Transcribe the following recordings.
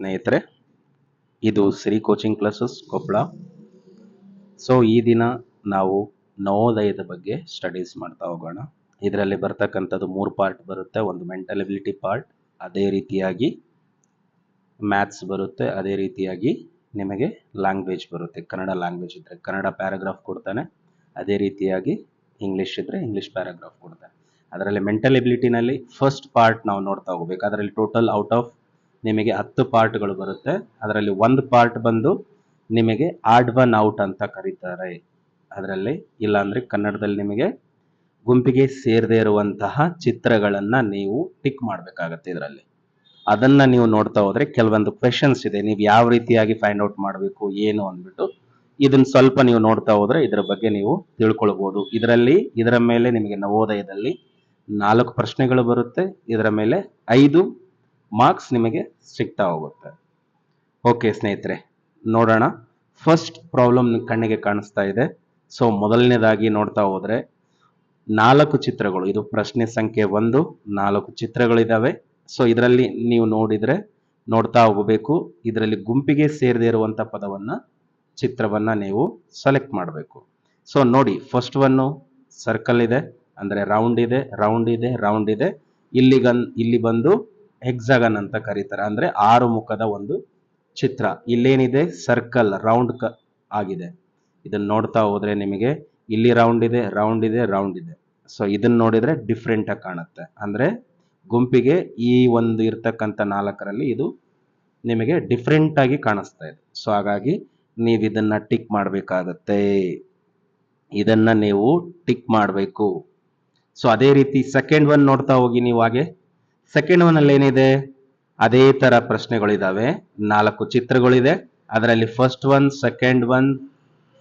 ಸ್ನೇಹಿತರೆ, ಇದು Shri coaching classes Koppal so ಈ ದಿನ ನಾವು ನವೋದಯದ ಬಗ್ಗೆ ಸ್ಟಡೀಸ್ ಮಾಡ್ತಾ ಹೋಗೋಣ. ಇದರಲ್ಲಿ ಬರ್ತಕ್ಕಂಥದ್ದು ಮೂರು ಪಾರ್ಟ್ ಬರುತ್ತೆ. ಒಂದು ಮೆಂಟಲ್ ಎಬಿಲಿಟಿ ಪಾರ್ಟ್ ಅದೇ ರೀತಿಯಾಗಿ ಮ್ಯಾಥ್ಸ್ ಬರುತ್ತೆ. ಅದೇ ರೀತಿಯಾಗಿ ನಿಮಗೆ ಲ್ಯಾಂಗ್ವೇಜ್ ಬರುತ್ತೆ. ಕನ್ನಡ ಲ್ಯಾಂಗ್ವೇಜ್ ಇದ್ದರೆ ಕನ್ನಡ ಪ್ಯಾರಾಗ್ರಾಫ್ ಕೊಡ್ತಾನೆ. ಅದೇ ರೀತಿಯಾಗಿ ಇಂಗ್ಲೀಷ್ ಇದ್ದರೆ ಇಂಗ್ಲೀಷ್ ಪ್ಯಾರಾಗ್ರಾಫ್ ಕೊಡ್ತಾನೆ. ಅದರಲ್ಲಿ ಮೆಂಟಲ್ ಎಬಿಲಿಟಿನಲ್ಲಿ ಫಸ್ಟ್ ಪಾರ್ಟ್ ನಾವು ನೋಡ್ತಾ ಹೋಗ್ಬೇಕು. ಅದರಲ್ಲಿ ಟೋಟಲ್ ಔಟ್ ಆಫ್ ನಿಮಗೆ ಹತ್ತು ಪಾರ್ಟ್ಗಳು ಬರುತ್ತೆ. ಅದರಲ್ಲಿ ಒಂದು ಪಾರ್ಟ್ ಬಂದು ನಿಮಗೆ ಆಡ್ ಒನ್ ಔಟ್ ಅಂತ ಕರೀತಾರೆ. ಅದರಲ್ಲಿ ಇಲ್ಲಾಂದರೆ ಕನ್ನಡದಲ್ಲಿ ನಿಮಗೆ ಗುಂಪಿಗೆ ಸೇರದೇ ಇರುವಂತಹ ಚಿತ್ರಗಳನ್ನು ನೀವು ಟಿಕ್ ಮಾಡಬೇಕಾಗತ್ತೆ ಇದರಲ್ಲಿ. ಅದನ್ನು ನೀವು ನೋಡ್ತಾ ಹೋದರೆ ಕೆಲವೊಂದು ಕ್ವೆಶನ್ಸ್ ಇದೆ. ನೀವು ಯಾವ ರೀತಿಯಾಗಿ ಫೈಂಡ್ ಔಟ್ ಮಾಡಬೇಕು, ಏನು ಅಂದ್ಬಿಟ್ಟು ಇದನ್ನ ಸ್ವಲ್ಪ ನೀವು ನೋಡ್ತಾ ಹೋದರೆ ಇದರ ಬಗ್ಗೆ ನೀವು ತಿಳ್ಕೊಳ್ಬೋದು. ಇದರಲ್ಲಿ, ಇದರ ಮೇಲೆ ನಿಮಗೆ ನವೋದಯದಲ್ಲಿ ನಾಲ್ಕು ಪ್ರಶ್ನೆಗಳು ಬರುತ್ತೆ. ಇದರ ಮೇಲೆ ಐದು ಮಾರ್ಕ್ಸ್ ನಿಮಗೆ ಸಿಗ್ತಾ ಹೋಗುತ್ತೆ. ಓಕೆ ಸ್ನೇಹಿತರೆ, ನೋಡೋಣ. ಫಸ್ಟ್ ಪ್ರಾಬ್ಲಮ್ ಕಣ್ಣಿಗೆ ಕಾಣಿಸ್ತಾ ಇದೆ. ಸೊ ಮೊದಲನೇದಾಗಿ ನೋಡ್ತಾ ಹೋದರೆ, ನಾಲ್ಕು ಚಿತ್ರಗಳು, ಇದು ಪ್ರಶ್ನೆ ಸಂಖ್ಯೆ ಒಂದು, ನಾಲ್ಕು ಚಿತ್ರಗಳಿದ್ದಾವೆ ಸೊ ಇದರಲ್ಲಿ ನೀವು ನೋಡಿದರೆ, ನೋಡ್ತಾ ಹೋಗಬೇಕು. ಇದರಲ್ಲಿ ಗುಂಪಿಗೆ ಸೇರದೇ ಇರುವಂಥ ಪದವನ್ನು, ಚಿತ್ರವನ್ನು ನೀವು ಸೆಲೆಕ್ಟ್ ಮಾಡಬೇಕು. ಸೊ ನೋಡಿ ಫಸ್ಟ್ ಒನ್ನು ಸರ್ಕಲ್ ಇದೆ, ಅಂದರೆ ರೌಂಡ್ ಇದೆ ರೌಂಡ್ ಇದೆ ರೌಂಡ್ ಇದೆ. ಇಲ್ಲಿಗನ್, ಇಲ್ಲಿ ಬಂದು ಹೆಕ್ಸಾಗನ್ ಅಂತ ಕರೀತಾರೆ. ಅಂದರೆ ಆರು ಮುಖದ ಒಂದು ಚಿತ್ರ. ಇಲ್ಲೇನಿದೆ? ಸರ್ಕಲ್ ರೌಂಡ್ ಕ ಆಗಿದೆ. ಇದನ್ನು ನೋಡ್ತಾ ಹೋದರೆ ನಿಮಗೆ ಇಲ್ಲಿ ರೌಂಡ್ ಇದೆ ರೌಂಡ್ ಇದೆ ರೌಂಡ್ ಇದೆ. ಸೊ ಇದನ್ನ ನೋಡಿದ್ರೆ ಡಿಫ್ರೆಂಟಾಗಿ ಕಾಣುತ್ತೆ. ಅಂದ್ರೆ ಗುಂಪಿಗೆ ಈ ಒಂದು ಇರ್ತಕ್ಕಂಥ ನಾಲ್ಕರಲ್ಲಿ ಇದು ನಿಮಗೆ ಡಿಫ್ರೆಂಟಾಗಿ ಕಾಣಿಸ್ತಾ ಇದೆ. ಸೊ ಹಾಗಾಗಿ ನೀವು ಇದನ್ನ ಟಿಕ್ ಮಾಡಬೇಕಾಗತ್ತೆ. ಇದನ್ನ ನೀವು ಟಿಕ್ ಮಾಡಬೇಕು. ಸೊ ಅದೇ ರೀತಿ ಸೆಕೆಂಡ್ ಒನ್ ನೋಡ್ತಾ ಹೋಗಿ ನೀವು ಹಾಗೆ ಸೆಕೆಂಡ್ ಒನ್ ಅಲ್ಲಿ ಏನಿದೆ ಅದೇ ತರ ಪ್ರಶ್ನೆಗಳಿದಾವೆ. ನಾಲ್ಕು ಚಿತ್ರಗಳಿದೆ. ಅದರಲ್ಲಿ first one second one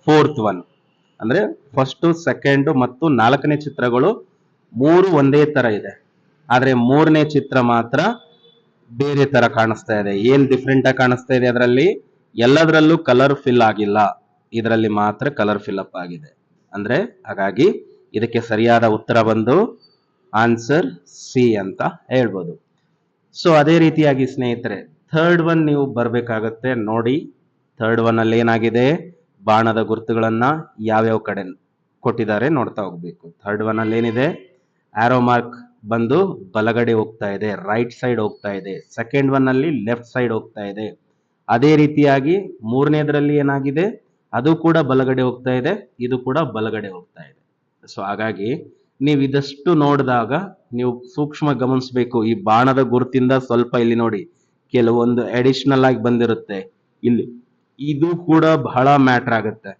fourth one ಅಂದ್ರೆ ಫಸ್ಟ್ ಸೆಕೆಂಡ್ ಮತ್ತು ನಾಲ್ಕನೇ ಚಿತ್ರಗಳು ಮೂರು ಒಂದೇ ತರ ಇದೆ. ಆದ್ರೆ ಮೂರನೇ ಚಿತ್ರ ಮಾತ್ರ ಬೇರೆ ತರ ಕಾಣಿಸ್ತಾ ಇದೆ. ಏನ್ ಡಿಫ್ರೆಂಟ್ ಆಗಿ ಕಾಣಿಸ್ತಾ ಇದೆ ಅದರಲ್ಲಿ? ಎಲ್ಲದರಲ್ಲೂ ಕಲರ್ ಫಿಲ್ ಆಗಿಲ್ಲ. ಇದರಲ್ಲಿ ಮಾತ್ರ ಕಲರ್ ಫಿಲ್ ಅಪ್ ಆಗಿದೆ. ಅಂದ್ರೆ ಹಾಗಾಗಿ ಇದಕ್ಕೆ ಸರಿಯಾದ ಉತ್ತರ ಬಂದು ಆನ್ಸರ್ ಸಿ ಅಂತ ಹೇಳ್ಬೋದು. ಸೊ ಅದೇ ರೀತಿಯಾಗಿ ಸ್ನೇಹಿತರೆ ಥರ್ಡ್ ಒನ್ ನೀವು ಬರಬೇಕಾಗತ್ತೆ ನೋಡಿ. ಥರ್ಡ್ ಒನ್ ಅಲ್ಲಿ ಏನಾಗಿದೆ? ಬಾಣದ ಗುರುತುಗಳನ್ನು ಯಾವ್ಯಾವ ಕಡೆ ಕೊಟ್ಟಿದ್ದಾರೆ ನೋಡ್ತಾ ಹೋಗ್ಬೇಕು. ಥರ್ಡ್ ಒನ್ ಅಲ್ಲಿ ಏನಿದೆ? ಆರೋ ಮಾರ್ಕ್ ಬಂದು ಬಲಗಡೆ ಹೋಗ್ತಾ ಇದೆ ರೈಟ್ ಸೈಡ್ ಹೋಗ್ತಾ ಇದೆ. ಸೆಕೆಂಡ್ ಒನ್ ಅಲ್ಲಿ ಲೆಫ್ಟ್ ಸೈಡ್ ಹೋಗ್ತಾ ಇದೆ. ಅದೇ ರೀತಿಯಾಗಿ ಮೂರನೇದರಲ್ಲಿ ಏನಾಗಿದೆ? ಅದು ಕೂಡ ಬಲಗಡೆ ಹೋಗ್ತಾ ಇದೆ, ಇದು ಕೂಡ ಬಲಗಡೆ ಹೋಗ್ತಾ ಇದೆ. ಸೊ ಹಾಗಾಗಿ ನೀವು ಇದಷ್ಟು ನೋಡಿದಾಗ ನೀವು ಸೂಕ್ಷ್ಮ ಗಮನಿಸಬೇಕು. ಈ ಬಾಣದ ಗುರುತಿಂದ ಸ್ವಲ್ಪ ಇಲ್ಲಿ ನೋಡಿ, ಕೆಲವೊಂದು ಅಡಿಷನಲ್ ಆಗಿ ಬಂದಿರುತ್ತೆ. ಇಲ್ಲಿ ಇದು ಕೂಡ ಬಹಳ ಮ್ಯಾಟ್ರ್ ಆಗುತ್ತೆ.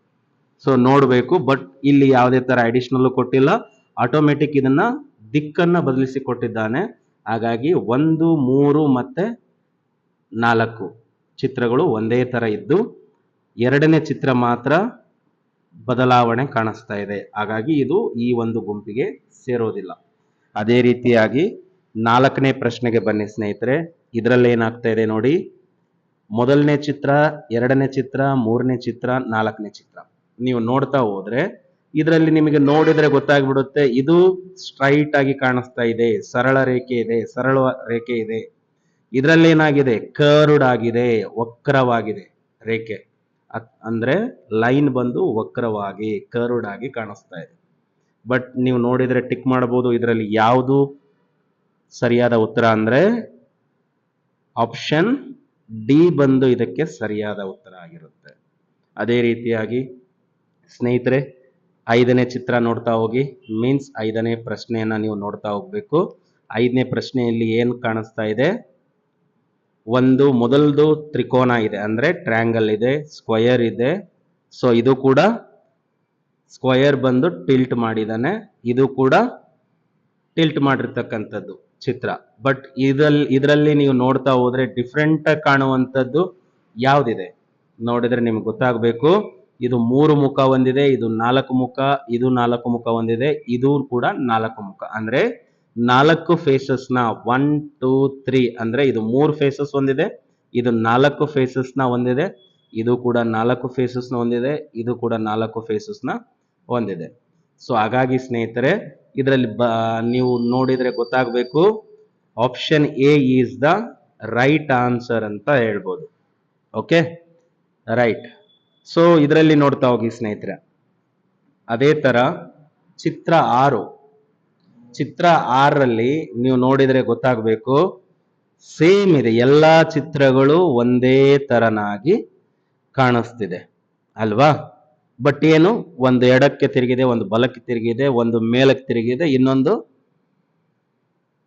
ಸೊ ನೋಡಬೇಕು ಬಟ್ ಇಲ್ಲಿ ಯಾವುದೇ ತರ ಅಡಿಷನಲ್ ಕೊಟ್ಟಿಲ್ಲ. ಆಟೋಮೆಟಿಕ್ ಇದನ್ನ ದಿಕ್ಕನ್ನ ಬದಲಿಸಿ ಕೊಟ್ಟಿದ್ದಾನೆ. ಹಾಗಾಗಿ ಒಂದು, ಮೂರು ಮತ್ತೆ ನಾಲ್ಕು ಚಿತ್ರಗಳು ಒಂದೇ ತರ ಇದ್ದು, ಎರಡನೇ ಚಿತ್ರ ಮಾತ್ರ ಬದಲಾವಣೆ ಕಾಣಿಸ್ತಾ ಇದೆ. ಹಾಗಾಗಿ ಇದು ಈ ಒಂದು ಗುಂಪಿಗೆ ಸೇರೋದಿಲ್ಲ. ಅದೇ ರೀತಿಯಾಗಿ ನಾಲ್ಕನೇ ಪ್ರಶ್ನೆಗೆ ಬನ್ನಿ ಸ್ನೇಹಿತರೆ. ಇದರಲ್ಲಿ ಏನಾಗ್ತಾ ಇದೆ ನೋಡಿ. ಮೊದಲನೇ ಚಿತ್ರ, ಎರಡನೇ ಚಿತ್ರ, ಮೂರನೇ ಚಿತ್ರ, ನಾಲ್ಕನೇ ಚಿತ್ರ. ನೀವು ನೋಡ್ತಾ ಹೋದ್ರೆ ಇದರಲ್ಲಿ ನಿಮಗೆ ನೋಡಿದ್ರೆ ಗೊತ್ತಾಗ್ಬಿಡುತ್ತೆ, ಇದು ಸ್ಟ್ರೈಟ್ ಆಗಿ ಕಾಣಿಸ್ತಾ ಇದೆ, ಸರಳ ರೇಖೆ ಇದೆ, ಸರಳ ರೇಖೆ ಇದೆ. ಇದರಲ್ಲಿ ಏನಾಗಿದೆ? ಕರ್ವ್ಡ್ ಆಗಿದೆ, ವಕ್ರವಾಗಿದೆ ರೇಖೆ. ಅಂದ್ರೆ ಲೈನ್ ಬಂದು ವಕ್ರವಾಗಿ ಕರ್ವ್ಡ್ ಆಗಿ ಕಾಣಿಸ್ತಾ ಇದೆ. ಬಟ್ ನೀವು ನೋಡಿದ್ರೆ ಟಿಕ್ ಮಾಡಬಹುದು ಇದರಲ್ಲಿ ಯಾವುದು ಸರಿಯಾದ ಉತ್ತರ ಅಂದ್ರೆ ಆಪ್ಷನ್ ಡಿ ಬಂದು ಇದಕ್ಕೆ ಸರಿಯಾದ ಉತ್ತರ ಆಗಿರುತ್ತೆ. ಅದೇ ರೀತಿಯಾಗಿ ಸ್ನೇಹಿತರೆ, ಐದನೇ ಚಿತ್ರ ನೋಡ್ತಾ ಹೋಗಿ. ಮೀನ್ಸ್ ಐದನೇ ಪ್ರಶ್ನೆಯನ್ನ ನೀವು ನೋಡ್ತಾ ಹೋಗಬೇಕು. ಐದನೇ ಪ್ರಶ್ನೆಯಲ್ಲಿ ಏನು ಕಾಣಿಸ್ತಾ ಇದೆ? ಒಂದು ಮೊದಲದು ತ್ರಿಕೋನ ಇದೆ, ಅಂದ್ರೆ ಟ್ರ್ಯಾಂಗಲ್ ಇದೆ ಸ್ಕ್ವಯರ್ ಇದೆ. ಸೊ ಇದು ಕೂಡ ಸ್ಕ್ವಯರ್ ಬಂದು ಟಿಲ್ಟ್ ಮಾಡಿದ್ದಾನೆ ಇದು ಕೂಡ ಟಿಲ್ಟ್ ಮಾಡಿರ್ತಕ್ಕಂಥದ್ದು ಚಿತ್ರ. ಬಟ್ ಇದ್ರಲ್ಲಿ ಇದರಲ್ಲಿ ನೀವು ನೋಡ್ತಾ ಹೋದ್ರೆ ಡಿಫ್ರೆಂಟ್ ಕಾಣುವಂಥದ್ದು ಯಾವುದಿದೆ? ನೋಡಿದ್ರೆ ನಿಮ್ಗೆ ಗೊತ್ತಾಗಬೇಕು. ಇದು ಮೂರು ಮುಖ ಹೊಂದಿದೆ ಇದು ನಾಲ್ಕು ಮುಖ, ಇದು ನಾಲ್ಕು ಮುಖ ಹೊಂದಿದೆ ಇದು ಕೂಡ ನಾಲ್ಕು ಮುಖ. ಅಂದ್ರೆ ನಾಲ್ಕು ಫೇಸಸ್ನ ಒನ್ ಟೂ ತ್ರೀ ಅಂದ್ರೆ ಇದು ಮೂರು ಫೇಸಸ್ ಹೊಂದಿದೆ ಇದು ನಾಲ್ಕು ಫೇಸಸ್ನ ಹೊಂದಿದೆ ಇದು ಕೂಡ ನಾಲ್ಕು ಫೇಸಸ್ನ ಹೊಂದಿದೆ ಇದು ಕೂಡ ನಾಲ್ಕು ಫೇಸಸ್ನ ಹೊಂದಿದೆ ಸೊ ಹಾಗಾಗಿ ಸ್ನೇಹಿತರೆ, ಇದರಲ್ಲಿ ಬ, ನೀವು ನೋಡಿದ್ರೆ ಗೊತ್ತಾಗಬೇಕು option A is the right answer ಅಂತ ಹೇಳ್ಬೋದು. ಓಕೆ ರೈಟ್ ಸೊ ಇದರಲ್ಲಿ ನೋಡ್ತಾ ಹೋಗಿ ಸ್ನೇಹಿತರೆ. ಅದೇ ತರ ಚಿತ್ರ ಆರು. ಚಿತ್ರ ಆರರಲ್ಲಿ ನೀವು ನೋಡಿದರೆ ಗೊತ್ತಾಗಬೇಕು. ಸೇಮ್ ಇದೆ, ಎಲ್ಲಾ ಚಿತ್ರಗಳು ಒಂದೇ ತರನಾಗಿ ಕಾಣಿಸ್ತಿದೆ. ಅಲ್ವಾ? ಬಟ್ ಏನು, ಒಂದು ಎಡಕ್ಕೆ ತಿರುಗಿದೆ, ಒಂದು ಬಲಕ್ಕೆ ತಿರುಗಿದೆ, ಒಂದು ಮೇಲಕ್ಕೆ ತಿರುಗಿದೆ, ಇನ್ನೊಂದು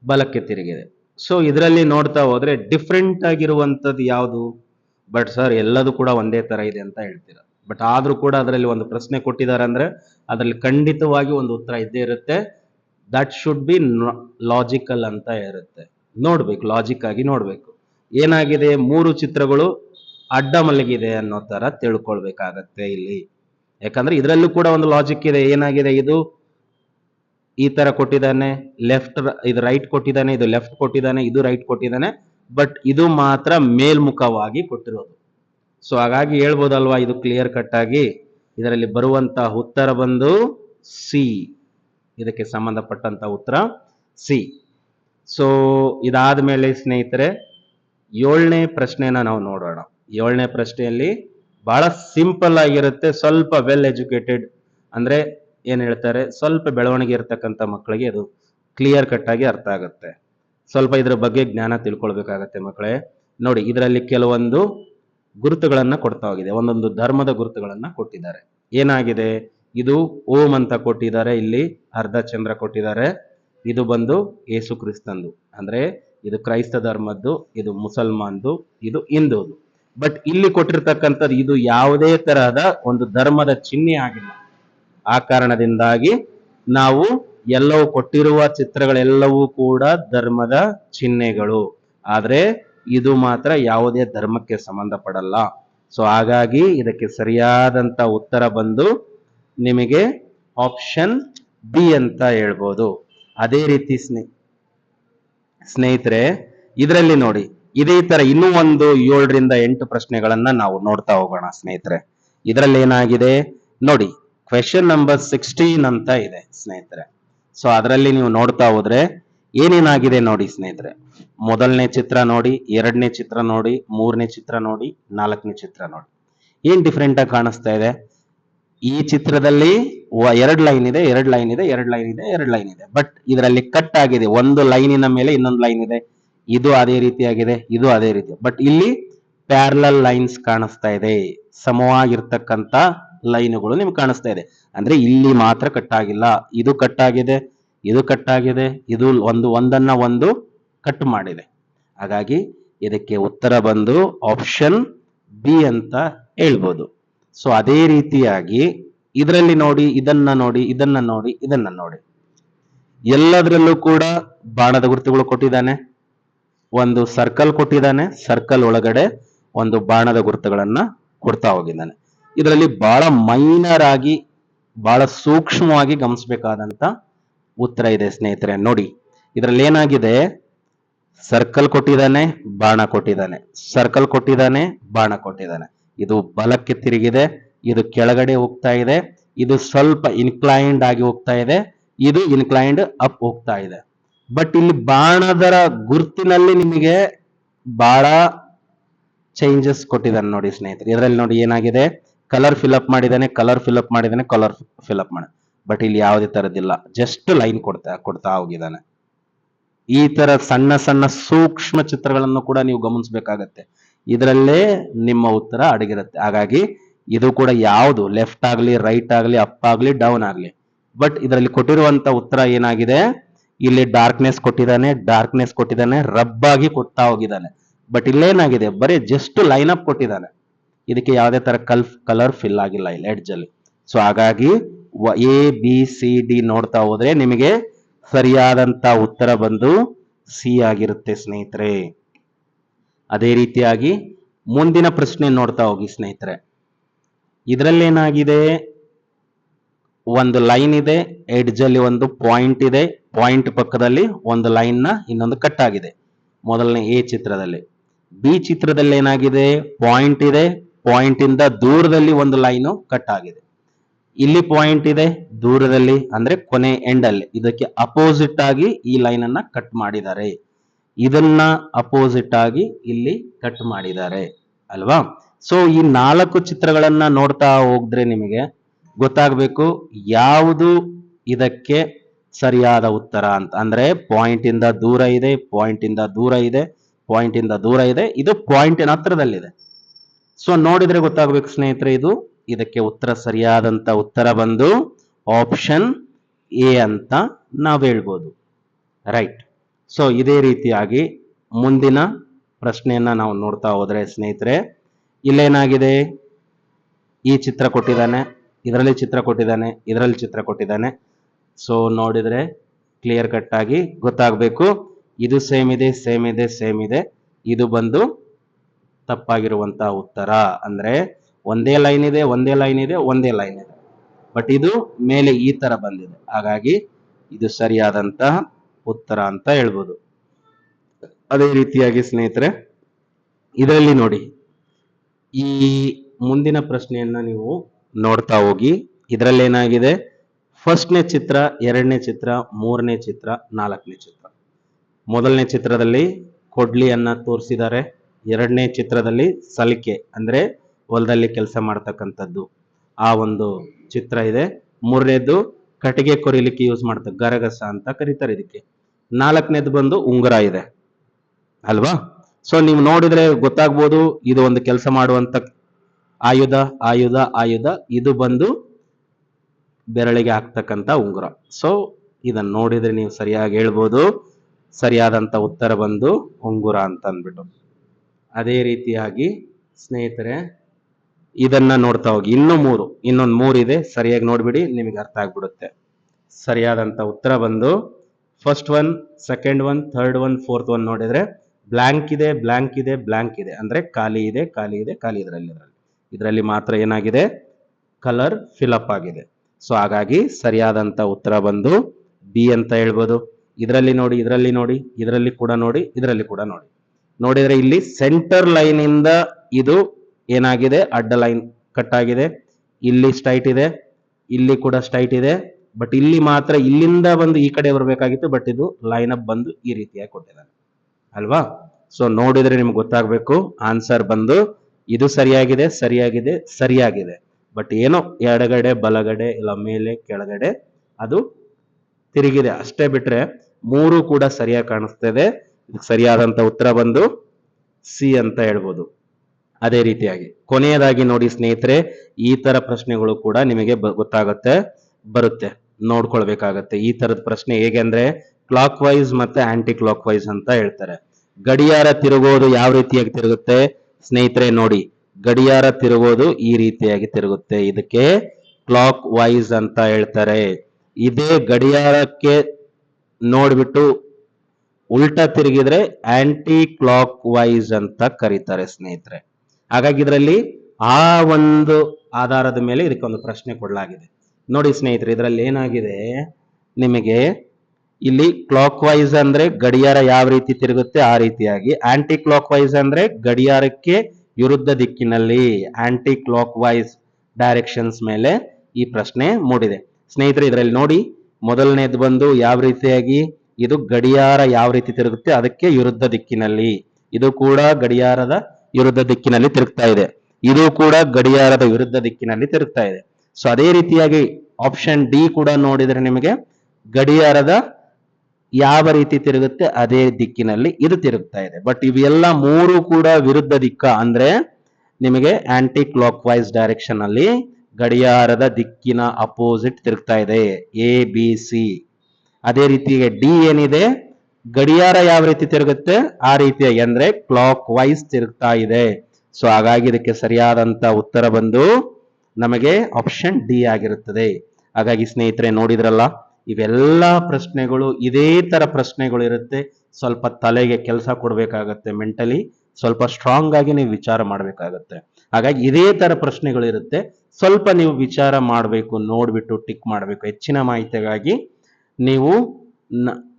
ಬಲಕ್ಕೆ ತಿರುಗಿದೆ. ಸೊ ಇದರಲ್ಲಿ ನೋಡ್ತಾ ಹೋದ್ರೆ ಡಿಫ್ರೆಂಟ್ ಆಗಿರುವಂಥದ್ದು ಯಾವುದು? ಬಟ್ ಸರ್ ಎಲ್ಲದೂ ಕೂಡ ಒಂದೇ ತರ ಇದೆ ಅಂತ ಹೇಳ್ತೀರಾ. ಬಟ್ ಆದ್ರೂ ಕೂಡ ಅದರಲ್ಲಿ ಒಂದು ಪ್ರಶ್ನೆ ಕೊಟ್ಟಿದ್ದಾರೆ ಅಂದ್ರೆ, ಅದರಲ್ಲಿ ಖಂಡಿತವಾಗಿ ಒಂದು ಉತ್ತರ ಇದ್ದೇ ಇರುತ್ತೆ. ದಟ್ ಶುಡ್ ಬಿ ಲಾಜಿಕಲ್ ಅಂತ ಇರುತ್ತೆ. ನೋಡ್ಬೇಕು ಲಾಜಿಕ್ ಆಗಿ ನೋಡ್ಬೇಕು. ಏನಾಗಿದೆ? ಮೂರು ಚಿತ್ರಗಳು ಅಡ್ಡ ಮಲಗಿದೆ ಅನ್ನೋ ತರ ತಿಳ್ಕೊಳ್ಬೇಕಾಗತ್ತೆ ಇಲ್ಲಿ. ಯಾಕಂದ್ರೆ ಇದರಲ್ಲೂ ಕೂಡ ಒಂದು ಲಾಜಿಕ್ ಇದೆ. ಏನಾಗಿದೆ? ಇದು ಈ ತರ ಕೊಟ್ಟಿದ್ದಾನೆ ಲೆಫ್ಟ್ ಇದು ರೈಟ್ ಕೊಟ್ಟಿದ್ದಾನೆ, ಇದು ಲೆಫ್ಟ್ ಕೊಟ್ಟಿದ್ದಾನೆ, ಇದು ರೈಟ್ ಕೊಟ್ಟಿದ್ದಾನೆ ಬಟ್ ಇದು ಮಾತ್ರ ಮೇಲ್ಮುಖವಾಗಿ ಕೊಟ್ಟಿರೋದು. ಸೊ ಹಾಗಾಗಿ ಹೇಳ್ಬೋದಲ್ವಾ? ಇದು ಕ್ಲಿಯರ್ ಕಟ್ ಆಗಿ ಇದರಲ್ಲಿ ಬರುವಂತಹ ಉತ್ತರ ಬಂದು ಸಿ ಇದಕ್ಕೆ ಸಂಬಂಧಪಟ್ಟಂತ ಉತ್ತರ ಸಿ. ಸೊ ಇದಾದ ಮೇಲೆ ಸ್ನೇಹಿತರೆ, ಏಳನೇ ಪ್ರಶ್ನೆನ ನಾವು ನೋಡೋಣ. ಏಳನೇ ಪ್ರಶ್ನೆಯಲ್ಲಿ ಬಹಳ ಸಿಂಪಲ್ ಆಗಿರುತ್ತೆ, ಸ್ವಲ್ಪ ವೆಲ್ ಎಜುಕೇಟೆಡ್ ಅಂದ್ರೆ ಏನ್ ಹೇಳ್ತಾರೆ, ಸ್ವಲ್ಪ ಬೆಳವಣಿಗೆ ಇರತಕ್ಕಂತ ಮಕ್ಕಳಿಗೆ ಅದು ಕ್ಲಿಯರ್ ಕಟ್ ಆಗಿ ಅರ್ಥ ಆಗುತ್ತೆ. ಸ್ವಲ್ಪ ಇದ್ರ ಬಗ್ಗೆ ಜ್ಞಾನ ತಿಳ್ಕೊಳ್ಬೇಕಾಗತ್ತೆ ಮಕ್ಕಳೇ. ನೋಡಿ, ಇದರಲ್ಲಿ ಕೆಲವೊಂದು ಗುರುತುಗಳನ್ನ ಕೊಡ್ತಾ ಹೋಗಿದೆ. ಒಂದೊಂದು ಧರ್ಮದ ಗುರುತುಗಳನ್ನ ಕೊಟ್ಟಿದ್ದಾರೆ. ಏನಾಗಿದೆ? ಇದು ಓಂ ಅಂತ ಕೊಟ್ಟಿದ್ದಾರೆ, ಇಲ್ಲಿ ಅರ್ಧ ಚಂದ್ರ ಕೊಟ್ಟಿದ್ದಾರೆ. ಇದು ಬಂದು ಏಸು ಕ್ರಿಸ್ತಂದು ಅಂದ್ರೆ ಇದು ಕ್ರೈಸ್ತ ಧರ್ಮದ್ದು, ಇದು ಮುಸಲ್ಮಾನ್ದು, ಇದು ಹಿಂದೂದು. ಬಟ್ ಇಲ್ಲಿ ಕೊಟ್ಟಿರ್ತಕ್ಕಂಥದ್ದು ಇದು ಯಾವುದೇ ತರಹದ ಒಂದು ಧರ್ಮದ ಚಿಹ್ನೆ ಆಗಿಲ್ಲ. ಆ ಕಾರಣದಿಂದಾಗಿ ನಾವು ಎಲ್ಲವೂ ಕೊಟ್ಟಿರುವ ಚಿತ್ರಗಳೆಲ್ಲವೂ ಕೂಡ ಧರ್ಮದ ಚಿಹ್ನೆಗಳು. ಆದ್ರೆ ಇದು ಮಾತ್ರ ಯಾವುದೇ ಧರ್ಮಕ್ಕೆ ಸಂಬಂಧಪಡಲ್ಲ. ಸೊ ಹಾಗಾಗಿ ಇದಕ್ಕೆ ಸರಿಯಾದಂತ ಉತ್ತರ ಬಂದು ನಿಮಗೆ ಆಪ್ಷನ್ ಬಿ ಅಂತ ಹೇಳ್ಬೋದು. ಅದೇ ರೀತಿ ಸ್ನೇ, ಸ್ನೇಹಿತರೆ, ಇದರಲ್ಲಿ ನೋಡಿ, ಇದೇ ತರ ಇನ್ನೂ ಒಂದು ಏಳರಿಂದ ಎಂಟು ಪ್ರಶ್ನೆಗಳನ್ನ ನಾವು ನೋಡ್ತಾ ಹೋಗೋಣ ಸ್ನೇಹಿತರೆ. ಇದರಲ್ಲಿ ಏನಾಗಿದೆ? ನೋಡಿ ಕ್ವೆಶನ್ ನಂಬರ್ ಸಿಕ್ಸ್ಟೀನ್ ಅಂತ ಇದೆ ಸ್ನೇಹಿತರೆ. ಸೊ ಅದರಲ್ಲಿ ನೀವು ನೋಡ್ತಾ ಹೋದ್ರೆ ಏನೇನಾಗಿದೆ ನೋಡಿ ಸ್ನೇಹಿತರೆ. ಮೊದಲನೇ ಚಿತ್ರ ನೋಡಿ, ಎರಡನೇ ಚಿತ್ರ ನೋಡಿ, ಮೂರನೇ ಚಿತ್ರ ನೋಡಿ, ನಾಲ್ಕನೇ ಚಿತ್ರ ನೋಡಿ. ಏನ್ ಡಿಫ್ರೆಂಟ್ ಆಗಿ ಕಾಣಿಸ್ತಾ ಇದೆ? ಈ ಚಿತ್ರದಲ್ಲಿ ಎರಡು ಲೈನ್ ಇದೆ, ಎರಡ್ ಲೈನ್ ಇದೆ, ಎರಡ್ ಲೈನ್ ಇದೆ, ಎರಡ್ ಲೈನ್ ಇದೆ. ಬಟ್ ಇದರಲ್ಲಿ ಕಟ್ ಆಗಿದೆ. ಒಂದು ಲೈನಿನ ಮೇಲೆ ಇನ್ನೊಂದು ಲೈನ್ ಇದೆ. ಇದು ಅದೇ ರೀತಿಯಾಗಿದೆ, ಇದು ಅದೇ ರೀತಿ. ಬಟ್ ಇಲ್ಲಿ ಪ್ಯಾರಲಲ್ ಲೈನ್ಸ್ ಕಾಣಿಸ್ತಾ ಇದೆ. ಸಮವಾಗಿರ್ತಕ್ಕಂತ ಲೈನ್ಗಳು ನಿಮ್ಗೆ ಕಾಣಿಸ್ತಾ ಇದೆ. ಅಂದ್ರೆ ಇಲ್ಲಿ ಮಾತ್ರ ಕಟ್ ಆಗಿಲ್ಲ. ಇದು ಕಟ್ ಆಗಿದೆ, ಇದು ಕಟ್ ಆಗಿದೆ, ಇದು ಒಂದು, ಒಂದನ್ನ ಒಂದು ಕಟ್ ಮಾಡಿದೆ. ಹಾಗಾಗಿ ಇದಕ್ಕೆ ಉತ್ತರ ಬಂದು ಆಪ್ಷನ್ ಬಿ ಅಂತ ಹೇಳ್ಬೋದು. ಸೊ ಅದೇ ರೀತಿಯಾಗಿ ಇದರಲ್ಲಿ ನೋಡಿ, ಇದನ್ನ ನೋಡಿ ಇದನ್ನ ನೋಡಿ ಇದನ್ನ ನೋಡಿ. ಎಲ್ಲದರಲ್ಲೂ ಕೂಡ ಬಾಣದ ಗುರುತುಗಳು ಕೊಟ್ಟಿದ್ದಾನೆ. ಒಂದು ಸರ್ಕಲ್ ಕೊಟ್ಟಿದ್ದಾನೆ. ಸರ್ಕಲ್ ಒಳಗಡೆ ಒಂದು ಬಾಣದ ಗುರುತುಗಳನ್ನ ಕೊಡ್ತಾ ಹೋಗಿದ್ದಾನೆ. ಇದರಲ್ಲಿ ಬಹಳ ಮೈನರ್ ಆಗಿ ಬಹಳ ಸೂಕ್ಷ್ಮವಾಗಿ ಗಮನಿಸಬೇಕಾದಂತ ಉತ್ತರ ಇದೆ ಸ್ನೇಹಿತರೆ, ನೋಡಿ. ಇದರಲ್ಲಿ ಏನಾಗಿದೆ? ಸರ್ಕಲ್ ಕೊಟ್ಟಿದ್ದಾನೆ, ಬಾಣ ಕೊಟ್ಟಿದ್ದಾನೆ. ಸರ್ಕಲ್ ಕೊಟ್ಟಿದ್ದಾನೆ, ಬಾಣ ಕೊಟ್ಟಿದ್ದಾನೆ. ಇದು ಬಲಕ್ಕೆ ತಿರುಗಿದೆ, ಇದು ಕೆಳಗಡೆ ಹೋಗ್ತಾ ಇದೆ, ಇದು ಸ್ವಲ್ಪ ಇನ್ಕ್ಲೈಂಡ್ ಆಗಿ ಹೋಗ್ತಾ ಇದೆ, ಇದು ಇನ್ಕ್ಲೈಂಡ್ ಅಪ್ ಹೋಗ್ತಾ ಇದೆ. ಬಟ್ ಇಲ್ಲಿ ಬಾಣದರ ಗುರ್ತಿನಲ್ಲಿ ನಿಮಗೆ ಬಹಳ ಚೇಂಜಸ್ ಕೊಟ್ಟಿದ್ದಾನೆ ನೋಡಿ ಸ್ನೇಹಿತರೆ. ಇದರಲ್ಲಿ ನೋಡಿ ಏನಾಗಿದೆ? ಕಲರ್ ಫಿಲ್ಅಪ್ ಮಾಡಿದ್ದಾನೆ ಕಲರ್ ಫಿಲ್ಅಪ್ ಮಾಡಿದ್ದಾನೆ ಕಲರ್ ಫಿಲ್ಅಪ್ ಮಾಡಿ ಬಟ್ ಇಲ್ಲಿ ಯಾವುದೇ ತರದಿಲ್ಲ ಜಸ್ಟ್ ಲೈನ್ ಕೊಡ್ತಾ ಕೊಡ್ತಾ ಹೋಗಿದ್ದಾನೆ. ಈ ತರ ಸಣ್ಣ ಸಣ್ಣ ಸೂಕ್ಷ್ಮ ಚಿತ್ರಗಳನ್ನು ಕೂಡ ನೀವು ಗಮನಿಸಬೇಕಾಗತ್ತೆ. ಇದರಲ್ಲೇ ನಿಮ್ಮ ಉತ್ತರ ಅಡಗಿರುತ್ತೆ. ಹಾಗಾಗಿ ಇದು ಕೂಡ ಯಾವುದು? ಲೆಫ್ಟ್ ಆಗಲಿ ರೈಟ್ ಆಗಲಿ ಅಪ್ ಆಗಲಿ ಡೌನ್ ಆಗಲಿ. ಬಟ್ ಇದರಲ್ಲಿ ಕೊಟ್ಟಿರುವಂತ ಉತ್ತರ ಏನಾಗಿದೆ? ಇಲ್ಲಿ ಡಾರ್ಕ್ನೆಸ್ ಕೊಟ್ಟಿದ್ದಾನೆ ಡಾರ್ಕ್ನೆಸ್ ಕೊಟ್ಟಿದ್ದಾನೆ ರಬ್ ಆಗಿ ಕೊಡ್ತಾ ಹೋಗಿದ್ದಾನೆ. ಬಟ್ ಇಲ್ಲೇನಾಗಿದೆ? ಬರೀ ಜಸ್ಟ್ ಲೈನ್ ಅಪ್ ಕೊಟ್ಟಿದ್ದಾನೆ. ಇದಕ್ಕೆ ಯಾವುದೇ ತರ ಕಲ್ ಕಲರ್ ಫಿಲ್ ಆಗಿಲ್ಲ ಇಲ್ಲಿ ಎಡ್ಜ್ ಅಲ್ಲಿ. ಸೊ ಹಾಗಾಗಿ ಎ ಬಿ ಸಿ ಡಿ ನೋಡ್ತಾ ಹೋದ್ರೆ ನಿಮಗೆ ಸರಿಯಾದಂತ ಉತ್ತರ ಬಂದು ಸಿ ಆಗಿರುತ್ತೆ ಸ್ನೇಹಿತರೆ. ಅದೇ ರೀತಿಯಾಗಿ ಮುಂದಿನ ಪ್ರಶ್ನೆ ನೋಡ್ತಾ ಹೋಗಿ ಸ್ನೇಹಿತರೆ. ಇದರಲ್ಲಿ ಏನಾಗಿದೆ ಒಂದು ಲೈನ್ ಇದೆ ಎಡ್ಜ್ ಅಲ್ಲಿ ಒಂದು ಪಾಯಿಂಟ್ ಇದೆ, ಪಾಯಿಂಟ್ ಪಕ್ಕದಲ್ಲಿ ಒಂದು ಲೈನ್ ಇನ್ನೊಂದು ಕಟ್ ಆಗಿದೆ. ಮೊದಲನೇ ಎ ಚಿತ್ರದಲ್ಲಿ. ಬಿ ಚಿತ್ರದಲ್ಲಿ ಏನಾಗಿದೆ ಪಾಯಿಂಟ್ ಇದೆ ಪಾಯಿಂಟ್ ಇಂದ ದೂರದಲ್ಲಿ ಒಂದು ಲೈನು ಕಟ್ ಆಗಿದೆ. ಇಲ್ಲಿ ಪಾಯಿಂಟ್ ಇದೆ, ದೂರದಲ್ಲಿ, ಅಂದ್ರೆ ಕೊನೆ ಎಂಡ್ ಅಲ್ಲಿ ಇದಕ್ಕೆ ಅಪೋಸಿಟ್ ಆಗಿ ಈ ಲೈನ್ ಅನ್ನ ಕಟ್ ಮಾಡಿದ್ದಾರೆ. ಇದನ್ನ ಅಪೋಸಿಟ್ ಆಗಿ ಇಲ್ಲಿ ಕಟ್ ಮಾಡಿದ್ದಾರೆ, ಅಲ್ವಾ? ಸೊ ಈ ನಾಲ್ಕು ಚಿತ್ರಗಳನ್ನ ನೋಡ್ತಾ ಹೋಗಿದ್ರೆ ನಿಮಗೆ ಗೊತ್ತಾಗಬೇಕು ಯಾವುದು ಇದಕ್ಕೆ ಸರಿಯಾದ ಉತ್ತರ ಅಂತ. ಅಂದ್ರೆ ಪಾಯಿಂಟ್ ಇಂದ ದೂರ ಇದೆ ಪಾಯಿಂಟ್ ಇಂದ ದೂರ ಇದೆ ಪಾಯಿಂಟ್ ಇಂದ ದೂರ ಇದೆ. ಇದು ಪಾಯಿಂಟಿನ ಹತ್ರದಲ್ಲಿದೆ. ಸೊ ನೋಡಿದ್ರೆ ಗೊತ್ತಾಗಬೇಕು ಸ್ನೇಹಿತರೆ, ಇದು ಇದಕ್ಕೆ ಉತ್ತರ ಸರಿಯಾದಂತ ಉತ್ತರ ಬಂದು ಆಪ್ಷನ್ ಎ ಅಂತ ನಾವು ಹೇಳ್ಬೋದು. ರೈಟ್ ಸೊ ಇದೇ ರೀತಿಯಾಗಿ ಮುಂದಿನ ಪ್ರಶ್ನೆಯನ್ನ ನಾವು ನೋಡ್ತಾ ಹೋದರೆ, ಸ್ನೇಹಿತರೆ, ಇಲ್ಲೇನಾಗಿದೆ? ಈ ಚಿತ್ರ ಕೊಟ್ಟಿದ್ದಾನೆ, ಇದರಲ್ಲಿ ಚಿತ್ರ ಕೊಟ್ಟಿದ್ದಾನೆ, ಇದರಲ್ಲಿ ಚಿತ್ರ ಕೊಟ್ಟಿದ್ದಾನೆ. ಸೊ ನೋಡಿದ್ರೆ ಕ್ಲಿಯರ್ ಕಟ್ ಆಗಿ ಗೊತ್ತಾಗಬೇಕು. ಇದು ಸೇಮ್ ಇದೆ ಸೇಮ್ ಇದೆ ಸೇಮ್ ಇದೆ. ಇದು ಬಂದು ತಪ್ಪಾಗಿರುವಂತಹ ಉತ್ತರ. ಅಂದ್ರೆ ಒಂದೇ ಲೈನ್ ಇದೆ, ಒಂದೇ ಲೈನ್ ಇದೆ, ಒಂದೇ ಲೈನ್ ಇದೆ. ಬಟ್ ಇದು ಮೇಲೆ ಈ ತರ ಬಂದಿದೆ. ಹಾಗಾಗಿ ಇದು ಸರಿಯಾದಂತಹ ಉತ್ತರ ಅಂತ ಹೇಳ್ಬೋದು. ಅದೇ ರೀತಿಯಾಗಿ ಸ್ನೇಹಿತರೆ, ಇದರಲ್ಲಿ ನೋಡಿ, ಈ ಮುಂದಿನ ಪ್ರಶ್ನೆಯನ್ನ ನೀವು ನೋಡ್ತಾ ಹೋಗಿ ಇದರಲ್ಲಿ ಏನಾಗಿದೆ ಫಸ್ಟ್ನೇ ಚಿತ್ರ, ಎರಡನೇ ಚಿತ್ರ, ಮೂರನೇ ಚಿತ್ರ, ನಾಲ್ಕನೇ ಚಿತ್ರ. ಮೊದಲನೇ ಚಿತ್ರದಲ್ಲಿ ಕೊಡ್ಲಿಯನ್ನ ತೋರಿಸಿದ್ದಾರೆ. ಎರಡನೇ ಚಿತ್ರದಲ್ಲಿ ಸಲಿಕೆ, ಅಂದ್ರೆ ಹೊಲದಲ್ಲಿ ಕೆಲಸ ಮಾಡ್ತಕ್ಕಂಥದ್ದು. ಆ ಒಂದು ಚಿತ್ರ ಇದೆ. ಮೂರನೇದು ಕಟ್ಟಿಗೆ ಕೊರಿಲಿಕ್ಕೆ ಯೂಸ್ ಮಾಡ್ತಾರೆ ಗರಗಸ ಅಂತ ಕರೀತಾರೆ ಇದಕ್ಕೆ. ನಾಲ್ಕನೇದು ಬಂದು ಉಂಗುರ ಇದೆ. ಅಲ್ವಾ? ಸೊ ನೀವು ನೋಡಿದ್ರೆ ಗೊತ್ತಾಗ್ಬೋದು, ಇದು ಒಂದು ಕೆಲಸ ಮಾಡುವಂತ ಆಯುಧ ಆಯುಧ ಆಯುಧ, ಇದು ಬಂದು ಬೆರಳಿಗೆ ಹಾಕ್ತಕ್ಕಂತ ಉಂಗುರ. ಸೊ ಇದನ್ನ ನೋಡಿದ್ರೆ ನೀವು ಸರಿಯಾಗಿ ಹೇಳ್ಬೋದು. ಸರಿಯಾದಂತ ಉತ್ತರ ಬಂದು ಉಂಗುರ ಅಂತ ಅಂದ್ಬಿಟ್ಟು ಅದೇ ರೀತಿಯಾಗಿ ಸ್ನೇಹಿತರೆ ಇದನ್ನ ನೋಡ್ತಾ ಹೋಗಿ. ಇನ್ನೂ ಮೂರು, ಇನ್ನೊಂದು ಮೂರು ಇದೆ. ಸರಿಯಾಗಿ ನೋಡ್ಬಿಡಿ, ನಿಮಗೆ ಅರ್ಥ ಆಗ್ಬಿಡುತ್ತೆ. ಸರಿಯಾದಂತ ಉತ್ತರ ಬಂದು first one second one third one fourth one ನೋಡಿದ್ರೆ ಬ್ಲಾಂಕ್ ಇದೆ ಬ್ಲಾಂಕ್ ಇದೆ ಬ್ಲಾಂಕ್ ಇದೆ. ಅಂದ್ರೆ ಖಾಲಿ ಇದೆ ಖಾಲಿ ಇದೆ, ಖಾಲಿ ಇದರಲ್ಲಿ ಇದರಲ್ಲಿ. ಇದರಲ್ಲಿ ಮಾತ್ರ ಏನಾಗಿದೆ? ಕಲರ್ ಫಿಲಪ್ ಆಗಿದೆ. ಸೊ ಹಾಗಾಗಿ ಸರಿಯಾದಂತ ಉತ್ತರ ಬಂದು ಬಿ ಅಂತ ಹೇಳ್ಬೋದು. ಇದರಲ್ಲಿ ನೋಡಿ ಇದರಲ್ಲಿ ನೋಡಿ, ಇದರಲ್ಲಿ ಕೂಡ ನೋಡಿ, ಇದರಲ್ಲಿ ಕೂಡ ನೋಡಿ. ನೋಡಿದ್ರೆ ಇಲ್ಲಿ ಸೆಂಟರ್ ಲೈನ್ ಇಂದ ಇದು ಏನಾಗಿದೆ? ಅಡ್ಡ ಲೈನ್ ಕಟ್ ಆಗಿದೆ. ಇಲ್ಲಿ ಸ್ಟೈಟ್ ಇದೆ. ಇಲ್ಲಿ ಕೂಡ ಸ್ಟೈಟ್ ಇದೆ. ಬಟ್ ಇಲ್ಲಿ ಮಾತ್ರ ಇಲ್ಲಿಂದ ಬಂದು ಈ ಕಡೆ ಬರಬೇಕಾಗಿತ್ತು. ಬಟ್ ಇದು ಲೈನ್ ಅಪ್ ಬಂದು ಈ ರೀತಿಯಾಗಿ ಕೊಟ್ಟಿದ್ದಾರೆ. ಅಲ್ವಾ? ಸೊ ನೋಡಿದ್ರೆ ನಿಮ್ಗೆ ಗೊತ್ತಾಗಬೇಕು. ಆನ್ಸರ್ ಬಂದು ಇದು ಸರಿಯಾಗಿದೆ ಸರಿಯಾಗಿದೆ ಸರಿಯಾಗಿದೆ. ಬಟ್ ಏನೋ ಎಡಗಡೆ, ಬಲಗಡೆ, ಇಲ್ಲ ಮೇಲೆ, ಕೆಳಗಡೆ ಅದು ತಿರುಗಿದೆ. ಅಷ್ಟೇ ಬಿಟ್ರೆ ಮೂರು ಕೂಡ ಸರಿಯಾಗಿ ಕಾಣಿಸ್ತದೆ. ಇದು ಸರಿಯಾದಂತ ಉತ್ತರ ಬಂದು ಸಿ ಅಂತ ಹೇಳ್ಬೋದು. ಅದೇ ರೀತಿಯಾಗಿ. ಕೊನೆಯದಾಗಿ ನೋಡಿ ಸ್ನೇಹಿತರೆ, ಈ ತರ ಪ್ರಶ್ನೆಗಳು ಕೂಡ ನಿಮಗೆ ಗೊತ್ತಾಗುತ್ತೆ, ಬರುತ್ತೆ. ನೋಡ್ಕೊಳ್ಬೇಕಾಗತ್ತೆ. ಈ ತರದ ಪ್ರಶ್ನೆ ಹೇಗೆ ಅಂದ್ರೆ ಕ್ಲಾಕ್ ವೈಸ್ ಮತ್ತೆ ಆಂಟಿ ಕ್ಲಾಕ್ ವೈಸ್ ಅಂತ ಹೇಳ್ತಾರೆ. ಗಡಿಯಾರ ತಿರುಗೋದು ಯಾವ ರೀತಿಯಾಗಿ ತಿರುಗುತ್ತೆ? ಸ್ನೇಹಿತರೆ ನೋಡಿ, ಗಡಿಯಾರ ತಿರುಗೋದು ಈ ರೀತಿಯಾಗಿ ತಿರುಗುತ್ತೆ. ಇದಕ್ಕೆ ಕ್ಲಾಕ್ ವೈಸ್ ಅಂತ ಹೇಳ್ತಾರೆ. ಇದೇ ಗಡಿಯಾರಕ್ಕೆ ನೋಡ್ಬಿಟ್ಟು ಉಲ್ಟಾ ತಿರುಗಿದ್ರೆ ಆಂಟಿ ಕ್ಲಾಕ್ ವೈಸ್ ಅಂತ ಕರೀತಾರೆ ಸ್ನೇಹಿತರೆ. ಹಾಗಾಗಿ ಇದರಲ್ಲಿ ಆ ಒಂದು ಆಧಾರದ ಮೇಲೆ ಇದಕ್ಕೆ ಒಂದು ಪ್ರಶ್ನೆ ಕೊಡಲಾಗಿದೆ. ನೋಡಿ ಸ್ನೇಹಿತರೆ, ಇದರಲ್ಲಿ ಏನಾಗಿದೆ? ನಿಮಗೆ ಇಲ್ಲಿ ಕ್ಲಾಕ್ ವೈಸ್ ಅಂದ್ರೆ ಗಡಿಯಾರ ಯಾವ ರೀತಿ ತಿರುಗುತ್ತೆ ಆ ರೀತಿಯಾಗಿ. ಆಂಟಿ ಕ್ಲಾಕ್ ವೈಸ್ ಅಂದ್ರೆ ಗಡಿಯಾರಕ್ಕೆ ವಿರುದ್ಧ ದಿಕ್ಕಿನಲ್ಲಿ ಆಂಟಿ ಕ್ಲಾಕ್ ವೈಸ್ ಡೈರೆಕ್ಷನ್ಸ್ ಮೇಲೆ ಈ ಪ್ರಶ್ನೆ ಮೂಡಿದೆ. ಸ್ನೇಹಿತರೆ, ಇದರಲ್ಲಿ ನೋಡಿ, ಮೊದಲನೇದು ಬಂದು ಯಾವ ರೀತಿಯಾಗಿ? ಇದು ಗಡಿಯಾರ ಯಾವ ರೀತಿ ತಿರುಗುತ್ತೆ? ಅದಕ್ಕೆ ವಿರುದ್ಧ ದಿಕ್ಕಿನಲ್ಲಿ. ಇದು ಕೂಡ ಗಡಿಯಾರದ ವಿರುದ್ಧ ದಿಕ್ಕಿನಲ್ಲಿ ತಿರುಗ್ತಾ ಇದೆ. ಇದು ಕೂಡ ಗಡಿಯಾರದ ವಿರುದ್ಧ ದಿಕ್ಕಿನಲ್ಲಿ ತಿರುಗ್ತಾ ಇದೆ. ಸೊ ಅದೇ ರೀತಿಯಾಗಿ ಆಪ್ಷನ್ ಡಿ ಕೂಡ ನೋಡಿದರೆ ನಿಮಗೆ ಗಡಿಯಾರದ ಯಾವ ರೀತಿ ತಿರುಗುತ್ತೆ ಅದೇ ದಿಕ್ಕಿನಲ್ಲಿ ಇದು ತಿರುಗ್ತಾ ಇದೆ. ಬಟ್ ಇವೆಲ್ಲ ಮೂರು ಕೂಡ ವಿರುದ್ಧ ದಿಕ್ಕ ಅಂದ್ರೆ ನಿಮಗೆ ಆಂಟಿ ಕ್ಲಾಕ್ ವೈಸ್ ಡೈರೆಕ್ಷನ್ ಅಲ್ಲಿ ಗಡಿಯಾರದ ದಿಕ್ಕಿನ ಅಪೋಸಿಟ್ ತಿರುಗ್ತಾ ಇದೆ. ಎ ಬಿ ಸಿ ಅದೇ ರೀತಿಯಾಗಿ ಡಿ ಏನಿದೆ? ಗಡಿಯಾರ ಯಾವ ರೀತಿ ತಿರುಗುತ್ತೆ? ಆ ರೀತಿಯಾಗಿ ಅಂದ್ರೆ ಕ್ಲಾಕ್ ವೈಸ್ ತಿರುಗ್ತಾ ಇದೆ. ಸೊ ಹಾಗಾಗಿ ಇದಕ್ಕೆ ಸರಿಯಾದಂತ ಉತ್ತರ ಬಂದು ನಮಗೆ ಆಪ್ಷನ್ ಡಿ ಆಗಿರುತ್ತದೆ. ಹಾಗಾಗಿ ಸ್ನೇಹಿತರೆ, ನೋಡಿದ್ರಲ್ಲ, ಇವೆಲ್ಲ ಪ್ರಶ್ನೆಗಳು, ಇದೇ ತರ ಪ್ರಶ್ನೆಗಳು ಇರುತ್ತೆ. ಸ್ವಲ್ಪ ತಲೆಗೆ ಕೆಲಸ ಕೊಡಬೇಕಾಗತ್ತೆ ಮೆಂಟಲಿ ಸ್ವಲ್ಪ ಸ್ಟ್ರಾಂಗ್ ಆಗಿ ನೀವು ವಿಚಾರ ಮಾಡಬೇಕಾಗತ್ತೆ. ಹಾಗಾಗಿ ಇದೇ ತರ ಪ್ರಶ್ನೆಗಳು ಇರುತ್ತೆ. ಸ್ವಲ್ಪ ನೀವು ವಿಚಾರ ಮಾಡಬೇಕು, ನೋಡ್ಬಿಟ್ಟು ಟಿಕ್ ಮಾಡಬೇಕು. ಹೆಚ್ಚಿನ ಮಾಹಿತಿಗಾಗಿ ನೀವು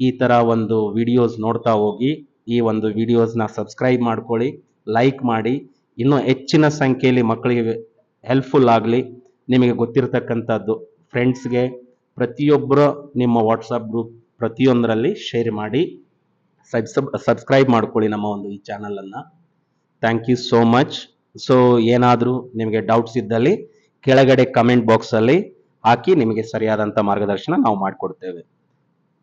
ಈ ತರ ಒಂದು ವಿಡಿಯೋಸ್ ನೋಡ್ತಾ ಹೋಗಿ, ಈ ಒಂದು ವಿಡಿಯೋಸ್ನ ಸಬ್ಸ್ಕ್ರೈಬ್ ಮಾಡ್ಕೊಳ್ಳಿ ಲೈಕ್ ಮಾಡಿ, ಇನ್ನೂ ಹೆಚ್ಚಿನ ಸಂಖ್ಯೆಯಲ್ಲಿ ಮಕ್ಕಳಿಗೆ ಹೆಲ್ಪ್ಫುಲ್ ಆಗಲಿ, ನಿಮಗೆ ಗೊತ್ತಿರತಕ್ಕಂಥದ್ದು ಫ್ರೆಂಡ್ಸ್ಗೆ ಪ್ರತಿಯೊಬ್ಬರು ನಿಮ್ಮ ವಾಟ್ಸಪ್ ಗ್ರೂಪ್ ಪ್ರತಿಯೊಂದರಲ್ಲಿ ಶೇರ್ ಮಾಡಿ ಸಬ್ಸ್ಕ್ರೈಬ್ ಸಬ್ಸ್ಕ್ರೈಬ್ ಮಾಡ್ಕೊಳ್ಳಿ ನಮ್ಮ ಒಂದು ಈ ಚಾನಲನ್ನು thank you so much so ಏನಾದರೂ ನಿಮಗೆ ಡೌಟ್ಸ್ ಇದ್ದಲ್ಲಿ, ಕೆಳಗಡೆ ಕಮೆಂಟ್ ಬಾಕ್ಸಲ್ಲಿ ಹಾಕಿ ನಿಮಗೆ ಸರಿಯಾದಂಥ ಮಾರ್ಗದರ್ಶನ ನಾವು ಮಾಡಿಕೊಡ್ತೇವೆ.